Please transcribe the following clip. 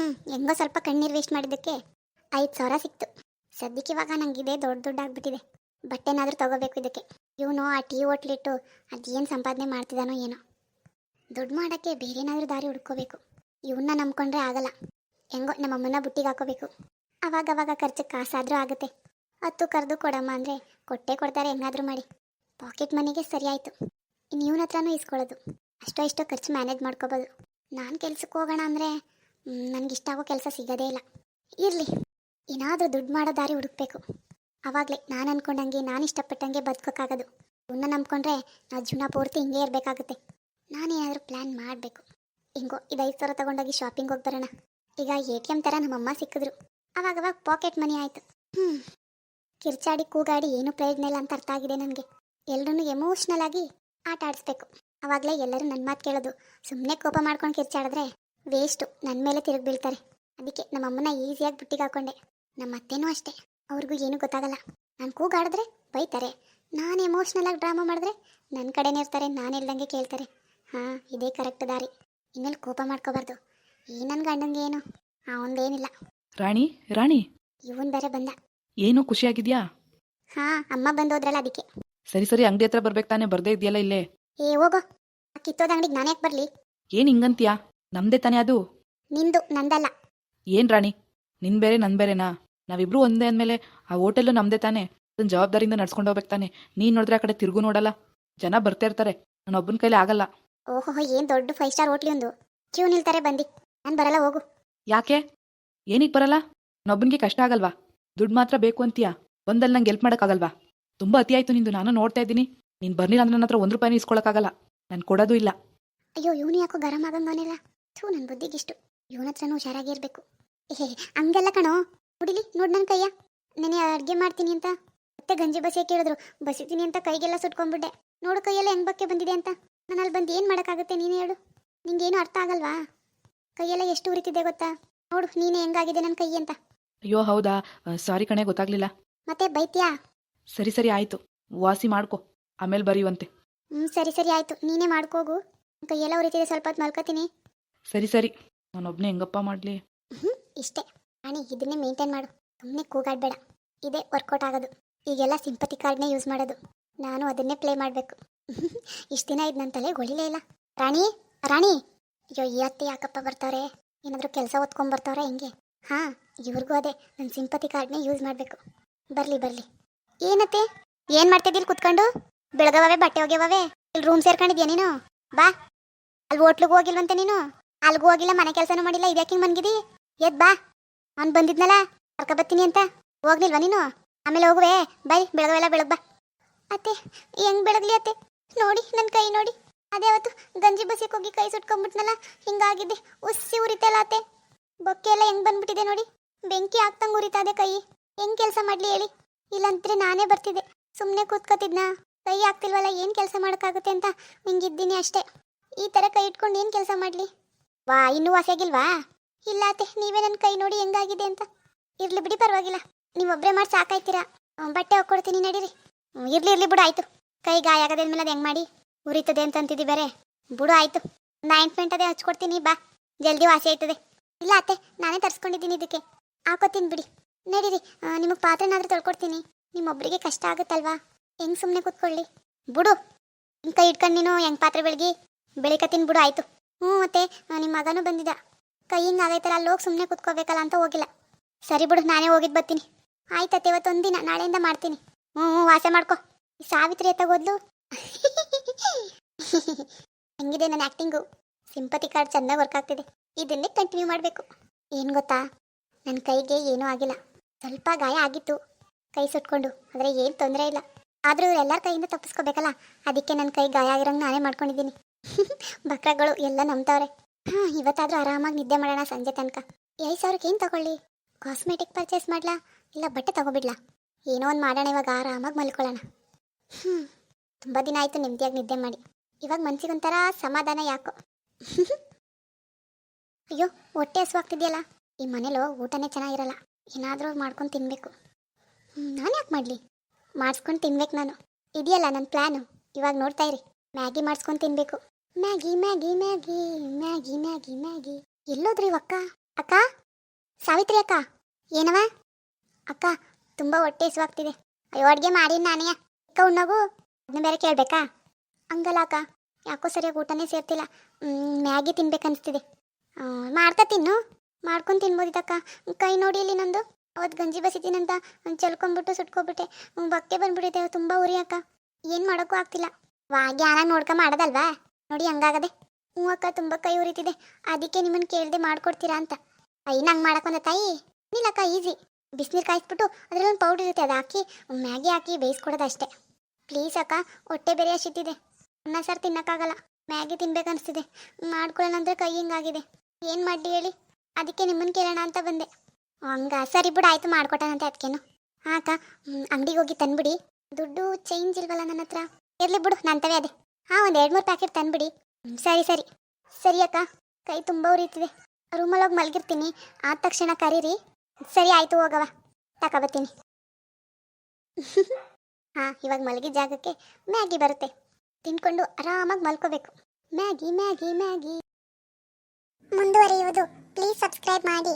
ಹ್ಞೂ ಹೆಂಗೋ ಸ್ವಲ್ಪ ಕಣ್ಣೀರು ವೇಸ್ಟ್ ಮಾಡಿದ್ದಕ್ಕೆ ಐದು ಸಾವಿರ ಸಿಕ್ತು. ಸದ್ಯಕ್ಕೆ ಇವಾಗ ನಂಗಿದೆ ದೊಡ್ಡ ದೊಡ್ಡ ಆಗ್ಬಿಟ್ಟಿದೆ. ಬಟ್ಟೆನಾದರೂ ತಗೋಬೇಕು ಇದಕ್ಕೆ. ಇವನು ಆ ಟೀ ಹೋಟ್ಲಿಟ್ಟು ಅದೇನು ಸಂಪಾದನೆ ಮಾಡ್ತಿದ್ದಾನೋ ಏನೋ. ದುಡ್ಡು ಮಾಡೋಕ್ಕೆ ಬೇರೆನಾದರೂ ದಾರಿ ಹುಡ್ಕೋಬೇಕು. ಇವನ್ನ ನಂಬ್ಕೊಂಡ್ರೆ ಆಗಲ್ಲ. ಹೆಂಗೋ ನಮ್ಮಮ್ಮನ ಬುಟ್ಟಿಗೆ ಹಾಕೋಬೇಕು. ಅವಾಗ ಅವಾಗ ಖರ್ಚಿಗೆ ಕಾಸಾದರೂ ಆಗುತ್ತೆ. ಹತ್ತು ಕರೆದು ಕೊಡಮ್ಮ ಅಂದರೆ ಕೊಟ್ಟೇ ಕೊಡ್ತಾರೆ ಹೆಂಗಾದರೂ ಮಾಡಿ. ಪಾಕೆಟ್ ಮನಿಗೆ ಸರಿ ಆಯಿತು ಇನ್ನು ಇವನ ಹತ್ರನೂ ಇಸ್ಕೊಳ್ಳೋದು. ಅಷ್ಟೋ ಇಷ್ಟೋ ಖರ್ಚು ಮ್ಯಾನೇಜ್ ಮಾಡ್ಕೋಬೋದು. ನಾನು ಕೆಲ್ಸಕ್ಕೆ ಹೋಗೋಣ ಅಂದರೆ ನನಗೆ ಇಷ್ಟ ಆಗೋ ಕೆಲಸ ಸಿಗೋದೇ ಇಲ್ಲ. ಇರಲಿ, ಏನಾದರೂ ದುಡ್ಡು ಮಾಡೋ ದಾರಿ ಹುಡುಕ್ಬೇಕು. ಆವಾಗಲೇ ನಾನು ಅನ್ಕೊಂಡಂಗೆ, ನಾನು ಇಷ್ಟಪಟ್ಟಂಗೆ ಬದುಕೋಕ್ಕಾಗೋದು ಇವನ್ನ ನಂಬ್ಕೊಂಡ್ರೆ ನಾ ಜೀವನ ಪೂರ್ತಿ ಹಿಂಗೆ ಇರಬೇಕಾಗುತ್ತೆ. ನಾನೇನಾದರೂ ಪ್ಲ್ಯಾನ್ ಮಾಡಬೇಕು. ಹಿಂಗೋ, ಇದು ಐದು ಸಾವಿರ ತೊಗೊಂಡೋಗಿ ಶಾಪಿಂಗ್ ಹೋಗಿ ಬರೋಣ. ಈಗ ಎ ಟಿ ಎಂ ಥರ ನಮ್ಮಮ್ಮ ಸಿಕ್ಕಿದ್ರು. ಅವಾಗವಾಗ ಪಾಕೆಟ್ ಮನಿ ಆಯಿತು. ಹ್ಞೂ ಕಿರ್ಚಾಡಿ, ಕೂಗಾಡಿ ಏನೂ ಪ್ರಯೋಜನ ಇಲ್ಲ ಅಂತ ಅರ್ಥ ಆಗಿದೆ ನನಗೆ. ಎಲ್ಲರೂ ಎಮೋಷ್ನಲ್ ಆಗಿ ಆಟ ಆಡಿಸ್ಬೇಕು ಅವಾಗಲೇ ಎಲ್ಲರೂ ನನ್ನ ಮಾತು ಕೇಳೋದು. ಸುಮ್ಮನೆ ಕೋಪ ಮಾಡ್ಕೊಂಡು ಕಿರ್ಚಾಡಿದ್ರೆ ವೇಸ್ಟು ನನ್ನ ಮೇಲೆ ತಿರುಗಿ ಬೀಳ್ತಾರೆ. ಅದಕ್ಕೆ ನಮ್ಮ ಅಮ್ಮನ ಈಸಿಯಾಗಿ ಬುಟ್ಟಿಗೆ ಹಾಕೊಂಡೆ. ನಮ್ಮ ಅತ್ತೆನೂ ಅಷ್ಟೇ. ಅವ್ರಿಗೂ ಏನೂ ಗೊತ್ತಾಗಲ್ಲ. ನಾನು ಕೂಗಾಡಿದ್ರೆ ಬೈತಾರೆ. ನಾನು ಎಮೋಷ್ನಲ್ ಆಗಿ ಡ್ರಾಮಾ ಮಾಡಿದ್ರೆ ನನ್ನ ಕಡೆನೇ ಇರ್ತಾರೆ ನಾನು ಇಲ್ದಂಗೆ ಕೇಳ್ತಾರೆ. ಹಾಂ ಇದೇ ಕರೆಕ್ಟ್ ದಾರಿ. ಇನ್ಮೇಲೆ ಕೋಪ ಮಾಡ್ಕೋಬಾರ್ದು. ಈ ನನ್ನ ಗಂಡಂಗೆ ಏನು? ಅವನದೇನಿಲ್ಲ ರಾಣಿ ರಾಣಿ. ಇವನ್ ಬೇರೆ ಬಂದ. ಏನು ಖುಷಿಯಾಗಿದ್ಯಾ? ಹಾ ಅಮ್ಮ ಬಂದೋದ್ರಲ್ಲ ಅದಕ್ಕೆ. ಸರಿ ಸರಿ ಅಂಗಡಿ ಹತ್ರ ಬರ್ಬೇಕು ತಾನೇ ಬರ್ದೇ ಇದೆಯಲ್ಲ ಇಲ್ಲೇ. ಏ ಹೋಗೋ. ಆ ಕಿತ್ತೋದ ಅಂಗಡಿಗೆ ನಾನು ಯಾಕೆ ಬರಲಿ? ಏನು ಹಿಂಗಂತೀಯಾ? ನಮ್ದೇ ತಾನೇ ಅದು? ನಿಂದು ನಂದಲ್ಲ. ಏನ್ ರಾಣಿ? ನಿನ್ ಬೇರೆ ನನ್ ಬೇರೆನಾ? ನಾವಿಬ್ರು ಒಂದೇ ಅಂದ್ಮೇಲೆ ಆ ಹೋಟೆಲ್ಲು ನಮ್ದೇ ತಾನೇ. ಅದನ್ನ ಜವಾಬ್ದಾರಿಯಿಂದ ನಡ್ಸ್ಕೊಂಡು ಹೋಗ್ಬೇಕು ತಾನೆ. ನೀನ್ ನೋಡಿದ್ರೆ ಆ ಕಡೆ ತಿರುಗು ನೋಡಲ್ಲ. ಜನ ಬರ್ತಾ ಇರ್ತಾರೆ. ನನ್ನ ಒಬ್ಬನ ಕೈಲಿ ಆಗಲ್ಲ. ಓಹೋ ಏನ್ ದೊಡ್ಡ ಫೈವ್ ಸ್ಟಾರ್ ಹೋಟ್ಲಿ ಒಂದು. ಕ್ಯೂ ನಿಲ್ತಾರೆ ಬಂದಿ. ನಾನು ಬರಲ್ಲ ಹೋಗು. ಯಾಕೆ? ಏನಿಗೆ ಬರಲ್ಲ? ನನ್ನೊಬ್ಬನಿಗೆ ಕಷ್ಟ ಆಗಲ್ವಾ? ದುಡ್ಡು ಮಾತ್ರ ಬೇಕು ಅಂತೀಯ? ಒಂದಲ್ಲಿ ನಂಗೆ ಹೆಲ್ಪ್ ಮಾಡೋಕ್ಕಾಗಲ್ವಾ ತುಂಬಾ ಅತಿ ಆಯ್ತು ನಿಂದು. ನಾನು ನೋಡ್ತಾ ಇದ್ದೀನಿ. ನೀನ್ ಬರ್ಲಿಲ್ಲ ಅಂದ್ರೆ ನನ್ನ ಹತ್ರ ಒಂದು ರೂಪಾಯಿನೂ ಇಸ್ಕೊಳಕ್ಕಾಗಲ್ಲ ನಾನು ಕೊಡೋದು ಇಲ್ಲ. ಅಯ್ಯೋ ಇವನು ಯಾಕೋ ಗರಂ ಆಗಂಗವನೆಲ್ಲ ಥೂ ನನ್ನ ಬುದ್ಧಿಗಿಷ್ಟು. ಇವನ ಹತ್ರನೂ ಹುಷಾರಾಗಿರ್ಬೇಕು ಏ ಹಂಗೆಲ್ಲ ಕಣೋ. ಹುಡಿಲಿ ನೋಡ್ ನನ್ನ ಕೈಯ. ನೆನೆ ಅಡುಗೆ ಮಾಡ್ತೀನಿ ಅಂತ. ಮತ್ತೆ ಗಂಜಿ ಬಸಿ ಕೇಳಿದ್ರು. ಬಸಿತೀನಿ ಅಂತ ಕೈಗೆಲ್ಲ ಸುಟ್ಕೊಂಡ್ಬಿಟ್ಟೆ. ನೋಡು ಕೈಯೆಲ್ಲ ಹೆಂಗ್ ಬಕ್ಕೆ ಬಂದಿದೆ ಅಂತ. ನಾನು ಅಲ್ಲಿ ಬಂದು ಏನು ಮಾಡೋಕ್ಕಾಗುತ್ತೆ ನೀನು ಹೇಳು. ನಿಂಗೇನು ಅರ್ಥ ಆಗಲ್ವಾ? ಕೈಯೆಲ್ಲ ಎಷ್ಟು ಉರಿತಿದೆ ಗೊತ್ತಾ? ನೋಡು ನೀನೇ ಹೆಂಗಾಗಿದೆ ನನ್ನ ಕೈ ಅಂತ. ಅಯ್ಯೋ ಹೌದಾ? ಸಾರಿ ಕಣೆ ಗೊತ್ತಾಗ್ಲಿಲ್ಲ. ಮತ್ತೆ ಬೈತ್ಯಾ? ಸರಿ ಸರಿ ಆಯ್ತು. ವಾಸಿ ಮಾಡ್ಕೊ. ಆಮೇಲೆ ಬರೀವಂತೆ. ಹ್ಞೂ ಸರಿ ಸರಿ ಆಯ್ತು. ನೀನೇ ಮಾಡ್ಕೋಗು. ಕೈಯೆಲ್ಲ ಉರಿತಿದೆ ಸ್ವಲ್ಪ ಹೊತ್ತು ಮಲ್ಕೋತೀನಿ. ಸರಿ ಸರಿ. ನಾನೊಬ್ನೇ ಹೆಂಗಪ್ಪ ಮಾಡಲಿ? ಇಷ್ಟೇ. ರಾಣಿ ಇದನ್ನೇ ಮೇಂಟೈನ್ ಮಾಡು. ಸುಮ್ಮನೆ ಕೂಗಾಡಬೇಡ. ಇದೇ ವರ್ಕೌಟ್ ಆಗೋದು. ಈಗೆಲ್ಲ ಸಿಂಪತಿ ಕಾರ್ಡ್ನೇ ಯೂಸ್ ಮಾಡೋದು. ನಾನು ಅದನ್ನೇ ಪ್ಲೇ ಮಾಡಬೇಕು. ಇಷ್ಟು ದಿನ ಇದು ನನ್ನ ತಲೆ ಹೊಳಿಲೇ ಇಲ್ಲ. ರಾಣಿ ರಾಣಿ! ಅಯ್ಯೋ, ಈ ಅತ್ತೆ ಯಾಕಪ್ಪ ಬರ್ತಾರೆ? ಏನಾದರೂ ಕೆಲಸ ಓದ್ಕೊಂಬರ್ತಾವ್ರೆ ಹೆಂಗೆ? ಹಾಂ, ಇವ್ರಿಗೂ ಅದೇ. ನನ್ನ ಸಿಂಪತಿ ಕಾರ್ಡ್ನೇ ಯೂಸ್ ಮಾಡಬೇಕು. ಬರಲಿ ಬರಲಿ. ಏನತ್ತೆ? ಏನು ಮಾಡ್ತಿದ್ದೀರಿ ಕುತ್ಕೊಂಡು? ಬೆಳಗವೇ ಬಟ್ಟೆ ಹೋಗ್ಯವೇ ಇಲ್ಲಿ ರೂಮ್ ಸೇರ್ಕೊಂಡಿದ್ಯಾ ನೀನು? ಬಾ. ಅಲ್ಲಿ ಹೋಟ್ಲಿಗೆ ಹೋಗಿಲ್ವಂತೆ ನೀನು? ಅಲ್ಗೂ ಹೋಗಿಲ್ಲ, ಮನೆ ಕೆಲಸನೂ ಮಾಡಿಲ್ಲ ಇದ್ಯಾಕೆ ಯಾಕಿಂಗ್ ಬಂದಿದ್ದಿ ಎದ್ ಬಾ. ಅವ್ನು ಬಂದಿದ್ನಲ್ಲ, ಕರ್ಕ ಬರ್ತೀನಿ ಅಂತ. ಹೋಗ್ಲಿಲ್ವಾ ನೀನು? ಆಮೇಲೆ ಹೋಗುವೆ. ಬೈ, ಬೆಳಗವೆಲ್ಲ ಬೆಳಗ್ ಬಾ. ಅತ್ತೆ, ಹೆಂಗ್ ಬೆಳಗ್ಲಿ ಅತ್ತೆ? ನೋಡಿ ನನ್ನ ಕೈ ನೋಡಿ. ಅದೇ ಅವತ್ತು ಗಂಜಿ ಬಸಿಗೆ ಹೋಗಿ ಕೈ ಸುಟ್ಕೊಂಡ್ಬಿಟ್ನಲ್ಲ ಹಿಂಗಾಗಿದೆ ಉಸಿ ಉರಿತಲ್ಲ ಅತ್ತೆ. ಬೊಕ್ಕೆ ಎಲ್ಲ ಹೆಂಗ್ ಬಂದ್ಬಿಟ್ಟಿದೆ ನೋಡಿ. ಬೆಂಕಿ ಹಾಕ್ದಂಗೆ ಉರಿತಾ ಇದೆ ಕೈ. ಹೆಂಗ್ ಕೆಲಸ ಮಾಡ್ಲಿ ಹೇಳಿ. ಇಲ್ಲಂತ್ರಿ ನಾನೇ ಬರ್ತಿದ್ದೆ. ಸುಮ್ಮನೆ ಕೂತ್ಕೋತಿದ್ನಾ? ಕೈ ಆಗ್ತಿಲ್ವಲ್ಲ, ಏನು ಕೆಲಸ ಮಾಡೋಕ್ಕಾಗುತ್ತೆ ಅಂತ. ಹಿಂಗಿದ್ದೀನಿ ಅಷ್ಟೇ. ಈ ಥರ ಕೈ ಇಟ್ಕೊಂಡು ಏನು ಕೆಲಸ ಮಾಡಲಿ? ವಾ, ಇನ್ನೂ ವಾಸಿಯಾಗಿಲ್ವಾ? ಇಲ್ಲ ಅತ್ತೆ, ನೀವೇ ನನ್ನ ಕೈ ನೋಡಿ ಹೆಂಗಾಗಿದೆ ಅಂತ. ಇರ್ಲಿ ಬಿಡಿ, ಪರವಾಗಿಲ್ಲ. ನೀವೊಬ್ಬರೇ ಮಾಡಿ ಸಾಕಾಯ್ತೀರಾ? ಬಟ್ಟೆ ಹಾಕ್ಕೊಡ್ತೀನಿ ನಡೀರಿ. ಇರ್ಲಿ ಇರ್ಲಿ ಬಿಡು, ಆಯ್ತು. ಕೈ ಗಾಯ ಆಗದೆ ಮೇಲೆ ಅದು ಹೆಂಗೆ ಮಾಡಿ? ಉರಿತದೆ ಅಂತ ಬೇರೆ. ಬಿಡು, ಆಯ್ತು. ಪಾಯಿಂಟ್ ಅದೇ ಹಚ್ಕೊಡ್ತೀನಿ, ಬಾ. ಜಲ್ದಿ ವಾಸಿ ಆಯ್ತದೆ. ಇಲ್ಲ ಅತ್ತೆ, ನಾನೇ ತರಿಸ್ಕೊಂಡಿದ್ದೀನಿ ಇದಕ್ಕೆ. ಹಾಕೋತೀನಿ ಬಿಡಿ. ನಡೀರಿ ನಿಮಗೆ ಪಾತ್ರೆನಾದ್ರೂ ತೊಳ್ಕೊಡ್ತೀನಿ. ನಿಮ್ಮೊಬ್ಬರಿಗೆ ಕಷ್ಟ ಆಗುತ್ತಲ್ವಾ? ಹೆಂಗ್ ಸುಮ್ಮನೆ ಕೂತ್ಕೊಳ್ಳಿ. ಬಿಡು. ಕೈ ಇಟ್ಕೊಂಡು ನೀನು ಹೆಂಗ್ ಪಾತ್ರೆ ಬೆಳಗಿ? ಬೆಳಿಕತ್ತೀನಿ ಬಿಡು, ಆಯ್ತು. ಹ್ಞೂ ಮತ್ತೆ ನಿಮ್ಮ ಮಗನೂ ಬಂದಿದ್ದ ಕೈಯಿಂದ ಆಗೈತಲ್ಲ, ಅಲ್ಲಿ ಹೋಗಿ ಸುಮ್ಮನೆ ಕುತ್ಕೋಬೇಕಲ್ಲ ಅಂತ ಹೋಗಿಲ್ಲ. ಸರಿ ಬಿಡು, ನಾನೇ ಹೋಗಿದ್ದು ಬರ್ತೀನಿ. ಆಯ್ತತ್ತೆ ಇವತ್ತೊಂದು ದಿನ, ನಾಳೆಯಿಂದ ಮಾಡ್ತೀನಿ. ಹ್ಞೂ ಹ್ಞೂ, ವಾಸೆ ಮಾಡ್ಕೊ. ಸಾವಿತ್ರಿ ಎತ್ತಾಗೋದ್ಲು ಹೆಂಗಿದೆ ನನ್ನ ಆ್ಯಕ್ಟಿಂಗು ಸಿಂಪತಿ ಕಾರ್ಡ್ ಚೆನ್ನಾಗಿ ವರ್ಕ್ ಆಗ್ತಿದೆ. ಇದನ್ನೇ ಕಂಟಿನ್ಯೂ ಮಾಡಬೇಕು. ಏನು ಗೊತ್ತಾ? ನನ್ನ ಕೈಗೆ ಏನೂ ಆಗಿಲ್ಲ. ಸ್ವಲ್ಪ ಗಾಯ ಆಗಿತ್ತು. ಕೈ ಸುಟ್ಕೊಂಡು, ಆದರೆ ಏನು ತೊಂದರೆ ಇಲ್ಲ. ಆದರೂ ಇವರೆಲ್ಲರ ಕೈಯಿಂದ ತಪ್ಪಿಸ್ಕೋಬೇಕಲ್ಲ? ಅದಕ್ಕೆ ನನ್ನ ಕೈ ಗಾಯ ಆಗಿರೋಂಗೆ ನಾನೇ ಮಾಡ್ಕೊಂಡಿದ್ದೀನಿ. ಬಕ್ರಗಳು ಎಲ್ಲ ನಂಬ್ತಾವ್ರೆ. ಹಾ, ಇವತ್ತಾದರೂ ಆರಾಮಾಗಿ ನಿದ್ದೆ ಮಾಡೋಣ ಸಂಜೆ ತನಕ. ಐದು ಸಾವಿರಕ್ಕೆ ಏನು ತಗೊಳ್ಳಿ? ಕಾಸ್ಮೆಟಿಕ್ ಪರ್ಚೇಸ್ ಮಾಡ್ಲಾ? ಇಲ್ಲ ಬಟ್ಟೆ ತಗೋಬಿಡ್ಲಾ? ಏನೋ ಒಂದು ಮಾಡೋಣ ಇವಾಗ, ಆರಾಮಾಗಿ ಮಲ್ಕೊಳ್ಳೋಣ. ಹ್ಞೂ ತುಂಬ ದಿನ ಆಯಿತು ನೆಮ್ಮದಿಯಾಗಿ ನಿದ್ದೆ ಮಾಡಿ. ಇವಾಗ ಮನ್ಸಿಗೊಂಥರ ಸಮಾಧಾನ ಯಾಕೋ. ಅಯ್ಯೋ, ಹೊಟ್ಟೆ ಹಸುವಾಗ್ತಿದೆಯಲ್ಲ? ಈ ಮನೇಲೋ ಊಟನೇ ಚೆನ್ನಾಗಿರಲ್ಲ. ಏನಾದರೂ ಮಾಡ್ಕೊಂಡು ತಿನ್ನಬೇಕು ನಾನು ಯಾಕೆ ಮಾಡಲಿ? ಮಾಡಿಸ್ಕೊಂಡು ತಿನ್ಬೇಕು ನಾನು. ಇದೆಯಲ್ಲ ನನ್ನ ಪ್ಲ್ಯಾನು ಇವಾಗ ನೋಡ್ತಾ ಇರಿ. ಮ್ಯಾಗಿ ಮಾಡಿಸ್ಕೊಂಡು ತಿನ್ಬೇಕು. Maggi Maggi Maggi Maggi Maggi Maggi. ಎಲ್ಲೋದ್ರಿ ಅಕ್ಕ? ಅಕ್ಕ? ಸಾವಿತ್ರಿ ಅಕ್ಕ? ಏನವ? ಅಕ್ಕ, ತುಂಬ ಹೊಟ್ಟೆ ಹಸುವಾಗ್ತಿದೆ. ಅಯ್ಯೋ, ಅಡುಗೆ ಮಾಡಿ ನಾನೇ. ಅಕ್ಕ, ಉಣ್ಣೋಗು. ಅದನ್ನ ಬೇರೆ ಕೇಳಬೇಕಾ? ಹಂಗಲ್ಲ ಅಕ್ಕ. ಯಾಕೋ ಸರಿಯಾಗಿ ಊಟನೇ ಸೇರ್ತಿಲ್ಲ. ಮ್ಯಾಗಿ ತಿನ್ಬೇಕನ್ನಿಸ್ತಿದೆ ಮಾಡ್ತಾ ತಿನ್ನು. ಮಾಡ್ಕೊಂಡು ತಿನ್ಬೋದಿತ್ತಕ್ಕ ಕೈ ನೋಡಿ ಇಲ್ಲಿ ನಂದು. ಅವತ್ತು ಗಂಜಿ ಬಸಿತೀನಂತ ಚಲ್ಕೊಂಡ್ಬಿಟ್ಟು ಸುಟ್ಕೊಬಿಟ್ಟೆ. ಬಕ್ಕೆ ಬಂದ್ಬಿಟ್ಟಿದೆ. ತುಂಬ ಉರಿ ಅಕ್ಕ. ಏನು ಮಾಡೋಕ್ಕೂ ಆಗ್ತಿಲ್ಲ. ವಾ ಆರಾಮ್ ನೋಡ್ಕ ಮಾಡೋದಲ್ವಾ? ನೋಡಿ ಹಂಗಾಗದೆ. ಹ್ಞೂ ತುಂಬ ಕೈ ಉರಿತಿದೆ. ಅದಕ್ಕೆ ನಿಮ್ಮನ್ನು ಕೇಳದೆ ಮಾಡ್ಕೊಡ್ತೀರಾ ಅಂತ. ಅಯ್ಯ, ನಂಗೆ ಮಾಡಕ್ಕೊಂದ ತಾಯಿ. ಏನಿಲ್ಲಕ್ಕ ಈಸಿ. ಬಿಸಿನೀರು ಕಾಯಿಸ್ಬಿಟ್ಟು ಅದರಲ್ಲಿ ಒಂದು ಪೌಡರ್ ಇರುತ್ತೆ, ಅದು ಹಾಕಿ, ಮ್ಯಾಗಿ ಹಾಕಿ ಬೇಯಿಸ್ಕೊಡೋದು ಅಷ್ಟೇ ಪ್ಲೀಸ್ ಅಕ್ಕ, ಹೊಟ್ಟೆ ಬೇರೆ ಅಷ್ಟಿದ್ದಿದೆ ಅನ್ನ ಸಾರು ತಿನ್ನಕ್ಕಾಗಲ್ಲ. ಮ್ಯಾಗಿ ತಿನ್ಬೇಕನ್ನಿಸ್ತಿದೆ ಮಾಡ್ಕೊಳ್ಳೋಣ ಅಂದ್ರೆ ಕೈ ಹಿಂಗಾಗಿದೆ. ಏನು ಮಾಡಿ ಹೇಳಿ? ಅದಕ್ಕೆ ನಿಮ್ಮನ್ನು ಕೇಳೋಣ ಅಂತ ಬಂದೆ. ಹಂಗ, ಸರಿ ಬಿಡು, ಆಯಿತು ಮಾಡ್ಕೊಟ್ಟಂತೆ ಅದಕ್ಕೇನು ಹಾಂ ಅಕ್ಕ ಅಂಗಡಿಗೆ ಹೋಗಿ ತಂದ್ಬಿಡಿ. ದುಡ್ಡು ಚೇಂಜ್ ಇಲ್ವಲ್ಲ ನನ್ನ ಹತ್ರ ಇರಲಿ ಬಿಡು ನಂತವೇ ಅದೇ. ಹಾಂ, ಒಂದು ಎರಡು ಮೂರು ಪ್ಯಾಕೆಟ್ ತಂದುಬಿಡಿ. ಸರಿ ಸರಿ. ಸರಿ ಅಕ್ಕ, ಕೈ ತುಂಬ ಉರಿತಿದೆ. ರೂಮಲ್ಲಿ ಹೋಗಿ ಮಲಗಿರ್ತೀನಿ. ಆದ ತಕ್ಷಣ ಕರೀರಿ. ಸರಿ, ಆಯಿತು ಹೋಗವ ತಗೊಬತ್ತೀನಿ ಹಾಂ, ಇವಾಗ ಮಲಗಿದ ಜಾಗಕ್ಕೆ ಮ್ಯಾಗಿ ಬರುತ್ತೆ. ತಿನ್ಕೊಂಡು ಆರಾಮಾಗಿ ಮಲ್ಕೋಬೇಕು. Maggi Maggi Maggi. ಮುಂದುವರಿಯುವುದು. ಪ್ಲೀಸ್ ಸಬ್ಸ್ಕ್ರೈಬ್ ಮಾಡಿ.